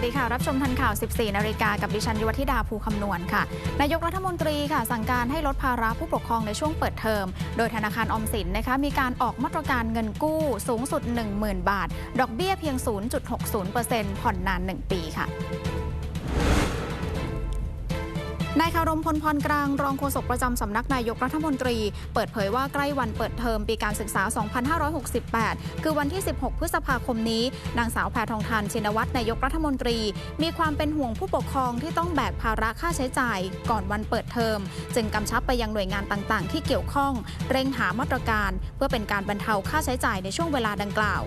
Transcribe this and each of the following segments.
สวัสดีค่ะ รับชมทันข่าว 14 นาฬิกากับดิฉันยุวธิดาภูคำนวณค่ะ นายกรัฐมนตรีค่ะ สั่งการให้ลดภาระผู้ปกครองในช่วงเปิดเทอม โดยธนาคารออมสินนะคะมีการออกมาตรการเงินกู้สูงสุด 10,000 บาท ดอกเบี้ยเพียง 0.60%ผ่อนนาน 1 ปีค่ะ นายคารมพลพรกลางรองโฆษกประจำสำนักนายกรัฐมนตรี เปิดเผยว่าใกล้วันเปิดเทอมปีการศึกษา 2568 คือวันที่ 16 พฤษภาคมนี้ นางสาวแพทองทานชินวัตรนายกรัฐมนตรี มีความเป็นห่วงผู้ปกครองที่ต้องแบกภาระค่าใช้จ่าย ก่อนวันเปิดเทอม จึงกำชับไปยังหน่วยงานต่างๆ ที่เกี่ยวข้อง เร่งหามาตรการ เพื่อเป็นการบรรเทาค่าใช้จ่ายในช่วงเวลาดังกล่าว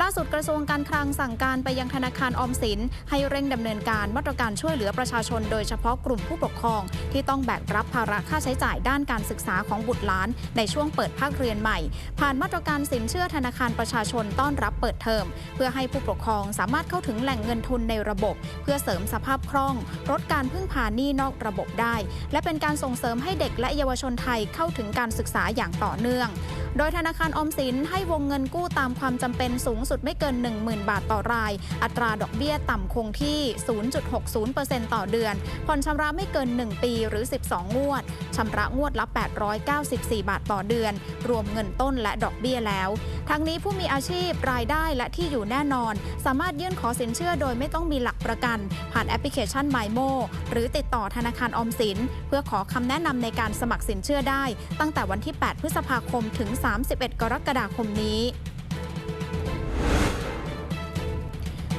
ล่าสุดกระทรวงการคลังสั่งการไปยังธนาคารออมสิน ให้เร่งดำเนินการมาตรการช่วยเหลือประชาชน โดยเฉพาะกลุ่มผู้ปกครองที่ต้องแบกรับภาระค่าใช้จ่ายด้านการศึกษาของบุตรหลาน ในช่วงเปิดภาคเรียนใหม่ ผ่านมาตรการสินเชื่อธนาคารประชาชนต้อนรับเปิดเทอม เพื่อให้ผู้ปกครองสามารถเข้าถึงแหล่งเงินทุนในระบบ เพื่อเสริมสภาพคล่องลดการพึ่งพาหนี้นอกระบบได้ และเป็นการส่งเสริมให้เด็กและเยาวชนไทยเข้าถึงการศึกษาอย่างต่อเนื่อง โดยธนาคารออมสินให้วงเงินกู้ตามความจำเป็นสูงสุดไม่เกิน 10,000 บาทต่อราย อัตราดอกเบี้ยต่ำคงที่ 0.60%ต่อเดือน ผ่อนชำระไม่เกิน 1 ปีหรือ 12 งวดชำระงวดละ 894 บาทต่อเดือน รวมเงินต้นและดอกเบี้ยแล้ว ทั้งนี้ผู้มีอาชีพรายได้และที่อยู่แน่นอน สามารถยื่นขอสินเชื่อโดยไม่ต้องมีหลักประกัน ผ่านแอปพลิเคชันไมโมหรือติดต่อธนาคารออมสิน เพื่อขอคำแนะนำในการสมัครสินเชื่อได้ ตั้งแต่วันที่ 8 พฤษภาคมถึง 31 กรกฎาคมนี้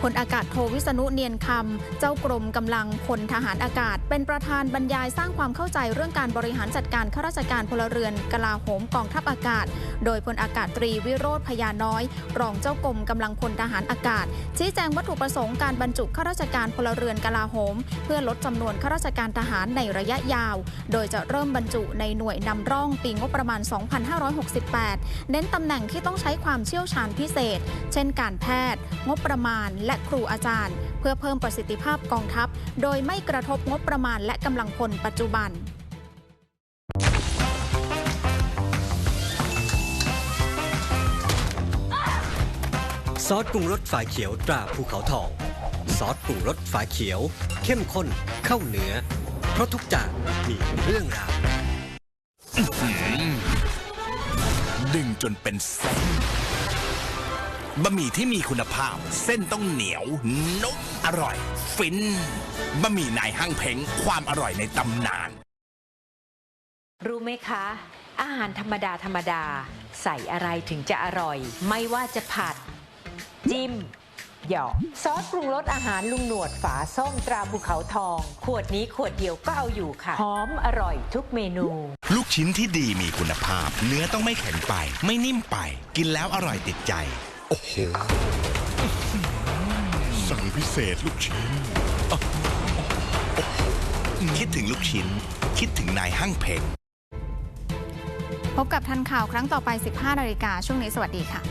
พลอากาศโทวิษณุเนียนคำ เจ้ากรมกำลังพลทหารอากาศ เป็นประธานบรรยายสร้างความเข้าใจเรื่องการบริหารจัดการข้าราชการพลเรือนกลาโหมกองทัพอากาศ โดยพลอากาศตรีวิโรธพยาน้อย รองเจ้ากรมกำลังพลทหารอากาศ ชี้แจงวัตถุประสงค์การบรรจุข้าราชการพลเรือนกลาโหม เพื่อลดจำนวนข้าราชการทหารในระยะยาว โดยจะเริ่มบรรจุในหน่วยนำร่องปีงบประมาณ 2568 เน้นตำแหน่งที่ต้องใช้ความเชี่ยวชาญพิเศษ เช่น การแพทย์ งบประมาณและครูอาจารย์ เพื่อเพิ่มประสิทธิภาพกองทัพ โดยไม่กระทบงบประมาณและกำลังพลปัจจุบันซอสปรุงรสฝาเขียวตราภูเขาทองซอสปรุงรสฝาเขียว เข้มข้นเข้าเนื้อ เพราะทุกจานมีเรื่องราวดึงจนเป็นเส้น บะหมี่ที่มีคุณภาพ เส้นต้องเหนียวนุ่มอร่อย ฟินบะหมี่นายห้างเพ้งความอร่อยในตำนาน รู้ไหมคะ อาหารธรรมดาธรรมดา ใส่อะไรถึงจะอร่อย ไม่ว่าจะผัด จิ้มหยอกซอสปรุงรสอาหารลุงหนวดฝาส้มตราภูเขาทอง ขวดนี้ขวดเดียวก็เอาอยู่ค่ะ หอมอร่อยทุกเมนู ลูกชิ้นที่ดีมีคุณภาพ เนื้อต้องไม่แข็งไป ไม่นิ่มไป กินแล้วอร่อยติดใจ โอ้โห สั่งพิเศษลูกชิ้น คิดถึงลูกชิ้น คิดถึงนายห้างเพงพบกับทันข่าวครั้งต่อไป 15นาฬิกาช่วงนี้สวัสดีค่ะ